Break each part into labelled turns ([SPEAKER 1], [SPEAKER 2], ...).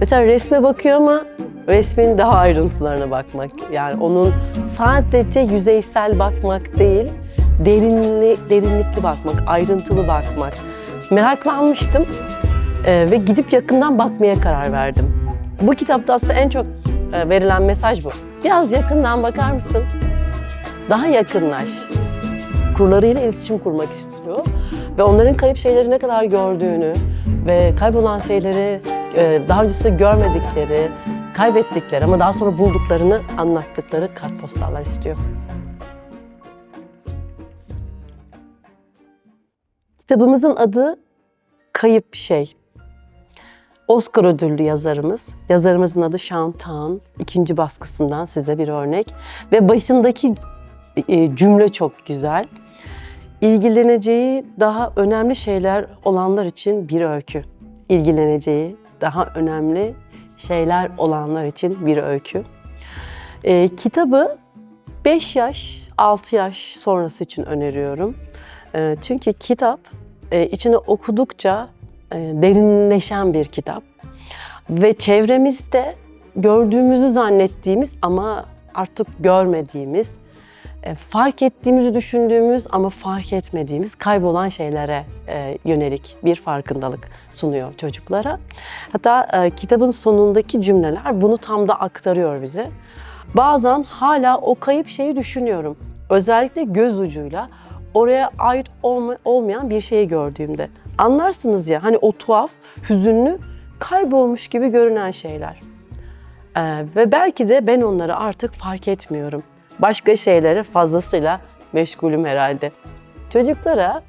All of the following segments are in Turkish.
[SPEAKER 1] Mesela resme bakıyor ama resmin daha ayrıntılarına bakmak. Yani onun sadece yüzeysel bakmak değil, derinli, derinlikli bakmak, ayrıntılı bakmak. Meraklanmıştım ve gidip yakından bakmaya karar verdim. Bu kitapta aslında en çok e, verilen mesaj bu. Biraz yakından bakar mısın? Daha yakınlaş. Kurlarıyla iletişim kurmak istiyor ve onların kayıp şeyleri ne kadar gördüğünü ve kaybolan şeyleri e, daha öncesinde görmedikleri, kaybettikleri ama daha sonra bulduklarını anlattıkları kartpostallar istiyor. Kitabımızın adı Kayıp Şey. Oscar ödüllü yazarımız. Yazarımızın adı Sean Town. ikinci baskısından size bir örnek. Ve başındaki e, cümle çok güzel. İlgileneceği daha önemli şeyler olanlar için bir öykü. İlgileneceği daha önemli şeyler olanlar için bir öykü. E, kitabı 5 yaş, 6 yaş sonrası için öneriyorum. E, çünkü kitap e, içine okudukça derinleşen bir kitap. Ve çevremizde gördüğümüzü zannettiğimiz ama artık görmediğimiz, e, fark ettiğimizi düşündüğümüz ama fark etmediğimiz kaybolan şeylere e, yönelik bir farkındalık sunuyor çocuklara. Hatta e, kitabın sonundaki cümleler bunu tam da aktarıyor bize. Bazen hala o kayıp şeyi düşünüyorum. Özellikle göz ucuyla oraya ait olma- olmayan bir şeyi gördüğümde. Anlarsınız ya hani o tuhaf, hüzünlü, kaybolmuş gibi görünen şeyler. Ee, ve belki de ben onları artık fark etmiyorum. Başka şeylere fazlasıyla meşgulüm herhalde. Çocuklara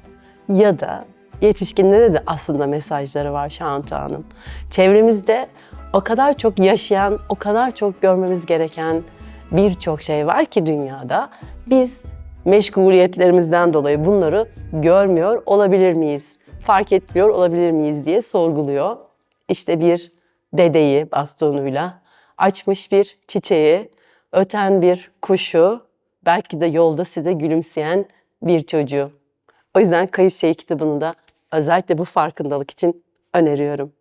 [SPEAKER 1] ya da yetişkinlere de aslında mesajları var Şahanta Hanım. Çevremizde o kadar çok yaşayan, o kadar çok görmemiz gereken birçok şey var ki dünyada. Biz meşguliyetlerimizden dolayı bunları görmüyor olabilir miyiz? Fark etmiyor olabilir miyiz diye sorguluyor. İşte bir dedeyi bastonuyla, açmış bir çiçeği, öten bir kuşu, belki de yolda size gülümseyen bir çocuğu. O yüzden Kayıp Şey kitabını da özellikle bu farkındalık için öneriyorum.